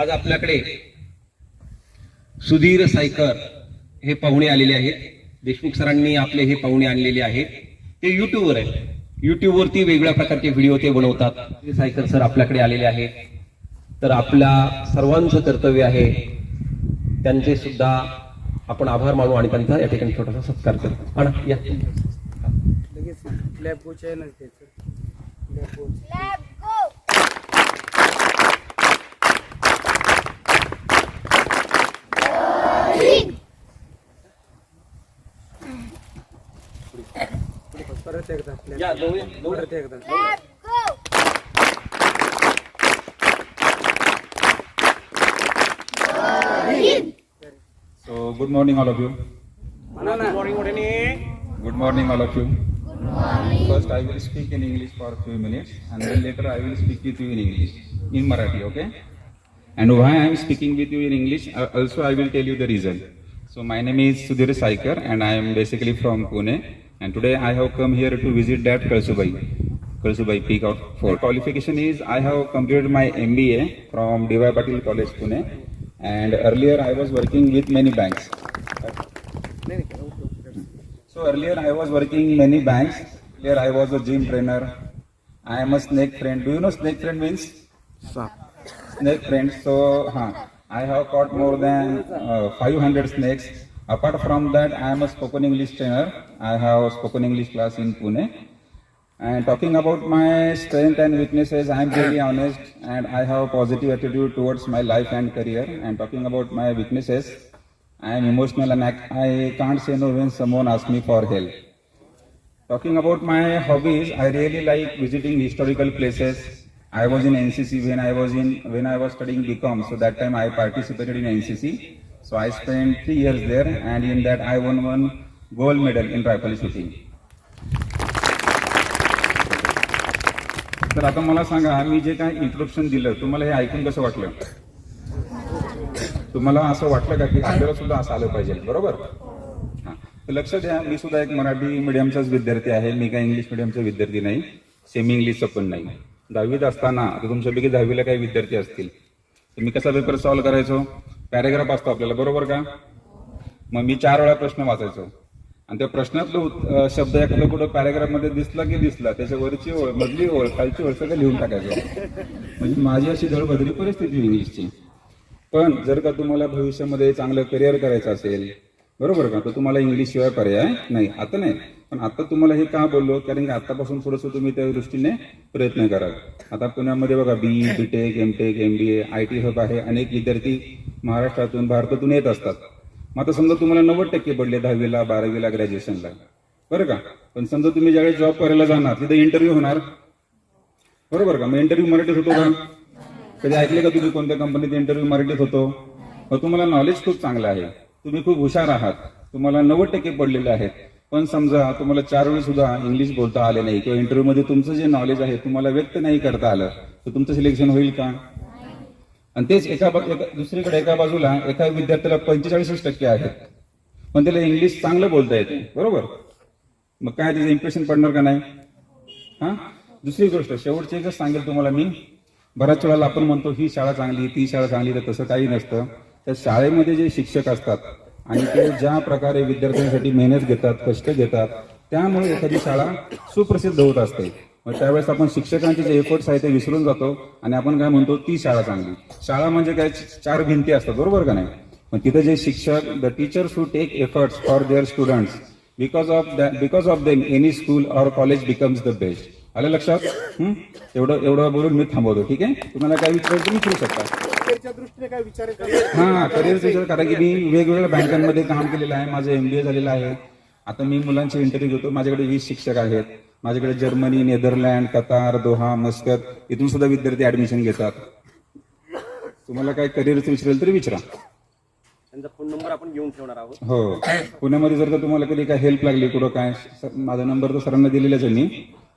आज आपल्याकडे सुधीर सायकर हे पाहुणे आलेले आहेत देशमुख सरांनी आपले हे पाहुणे आणलेले आहेत ते युट्यूबवर आहेत युट्यूबवरती वेगळ्या प्रकारचे व्हिडिओ ते बनवतात सायकर सर आपल्याकडे आलेले आहेत तर आपल्या सर्वांचं कर्तव्य आहे त्यांचे सुद्धा आपण आभार मानू आणि त्यांचा या ठिकाणी छोटासा सत्कार करू आणि या लगेच Perut ekda. Yeah, load it ekda. Go. So good morning, all of you. Good morning, all of you. Good morning. First, I will speak in English for a few minutes, and then later I will speak with you in English, in Marathi, okay? And why I am speaking with you in English, uh, also I will tell you the reason. So my name is Sudhir Saikar, and I am basically from Pune. And today I have come here to visit that Kalsubai. Kalsubai Peak out for Qualification is I have completed my MBA from DY Patil College, Pune. And earlier I was working with many banks. So earlier I was working many banks. Here I was a gym trainer. I am a snake friend. Do you know snake friend means? Snake friend. So huh, I have caught more than uh, 500 snakes Apart from that, I am a spoken English trainer. I have spoken English class in Pune. And talking about my strength and weaknesses, I am really honest and I have a positive attitude towards my life and career. And talking about my weaknesses, I am emotional and I, I can't say no when someone asks me for help. Talking about my hobbies, I really like visiting historical places. I was in NCC when I was in when I was studying BCom, so that time I participated in NCC. So I spent three years there, and in that I won one gold medal in rifle shooting. तर आता मला सांगा मी जे काय introduction दिलं तुम्हाला हे ऐकून कसं वाटलं तुम्हाला असं वाटलं का की आपल्याला सुद्धा असं आलं पाहिजे बरोबर हा लक्ष द्या मी सुद्धा एक मराठी मीडियमचाच विद्यार्थी आहे मी काय इंग्लिश मिडियमचा विद्यार्थी नाही सेमी इंग्लिशचा पण नाही दहावीत असताना आता तुमच्यापैकी दहावीला काही विद्यार्थी असतील तर मी कसा पेपर सॉल्व्ह करायचो पॅरेग्राफ असतो आपल्याला बरोबर का मग मी चार वेळा प्रश्न वाचायचो आणि त्या प्रश्नातलं शब्द एखादं कुठं मध्ये दिसला की दिसला त्याच्या वरची ओळ मधली ओळ खालची ओळ सगळं लिहून टाकायचो म्हणजे माझी अशी धडबदरी परिस्थिती इंग्लिशची पण जर का तुम्हाला भविष्यामध्ये चांगलं करिअर करायचं असेल बरोबर का तर तुम्हाला इंग्लिश शिवाय पर्याय नाही आता नाही पण आता तुम्हाला हे का बोललो कारण की आतापासून थोडंसं तुम्ही त्या दृष्टीने प्रयत्न कराल आता पुण्यामध्ये बघा B BTech MTech MBA I T hub आहे अनेक विद्यार्थी महाराष्ट्रातून भारतातून येत असतात मग आता समजा तुम्हाला नव्वद टक्के पडले दहावीला बारावीला ग्रॅज्युएशनला बरं का पण समजा तुम्ही ज्यावेळेस जॉब करायला जाणार तिथे इंटरव्ह्यू होणार बरोबर का मग इंटरव्ह्यू मराठीत होतो का कधी ऐकले का तुम्ही कोणत्या कंपनीत इंटरव्ह्यू मराठीत होतो मग तुम्हाला नॉलेज खूप चांगलं आहे तुम्ही खूप हुशार आहात तुम्हाला नव्वद टक्के पडलेले आहेत पण समजा तुम्हाला चार वेळेस सुद्धा इंग्लिश बोलता आले नाही किंवा मध्ये तुमचं जे नॉलेज आहे तुम्हाला व्यक्त नाही करता आलं तर तुमचं सिलेक्शन होईल का आणि तेच एका दुसरीकडे एका बाजूला एका विद्यार्थ्याला पंचेचाळीसच टक्के आहेत पण त्याला इंग्लिश चांगलं बोलता येते बरोबर मग काय त्याचं इम्प्रेशन पडणार का नाही हा दुसरी गोष्ट शेवटची एकच सांगेल तुम्हाला मी बऱ्याच वेळाला आपण म्हणतो ही शाळा चांगली ती शाळा चांगली तर तसं काही नसतं त्या शाळेमध्ये जे शिक्षक असतात आणि ते ज्या प्रकारे विद्यार्थ्यांसाठी मेहनत घेतात कष्ट घेतात त्यामुळे एखादी शाळा सुप्रसिद्ध होत असते त्यावेळेस आपण शिक्षकांचे जे एफर्ट्स आहे ते विसरून जातो आणि आपण काय म्हणतो ती शाळा चांगली शाळा म्हणजे काय चार भिंती असतात बरोबर का नाही पण तिथे जे शिक्षक the teachers who take efforts for their students because of because of them any school or college becomes the best आले लक्षात एवढं एवढं बोलून मी थांबवतो ठीक आहे तुम्हाला काय विचार तुम्ही करू शकता दृष्टीने काय विचार हा करिअर विचार करा की मी वेगवेगळ्या बँकांमध्ये काम केलेलं आहे माझं एमबीए झालेलं आहे आता मी मुलांचे इंटरव्ह्यू घेतो माझ्याकडे वीस शिक्षक आहेत माझ्याकडे Germany Netherland Qatar Doha Muscat इथून सुद्धा विद्यार्थी ऍडमिशन घेतात तुम्हाला काय करिअरच विचारेल तरी विचारा त्यांचा फोन नंबर आपण घेऊन ठेवणार आहोत हो पुण्यामध्ये जर का तुम्हाला कधी काय हेल्प लागली कुठं काय माझा नंबर तर सरांना दिलेलाच आहे मी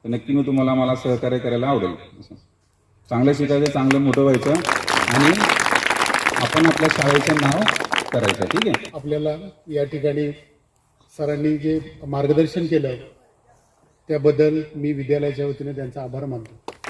तर नक्की मी तुम्हाला मला सहकार्य करायला आवडेल चांगल्या चांगलं शिकायचं चांगलं मोठं व्हायचं आणि आपण आपल्या शाळेचं नाव करायचं ठीक आहे आपल्याला या ठिकाणी सरांनी जे मार्गदर्शन केलं त्याबद्दल मी विद्यालयाच्या वतीने त्यांचा आभार मानतो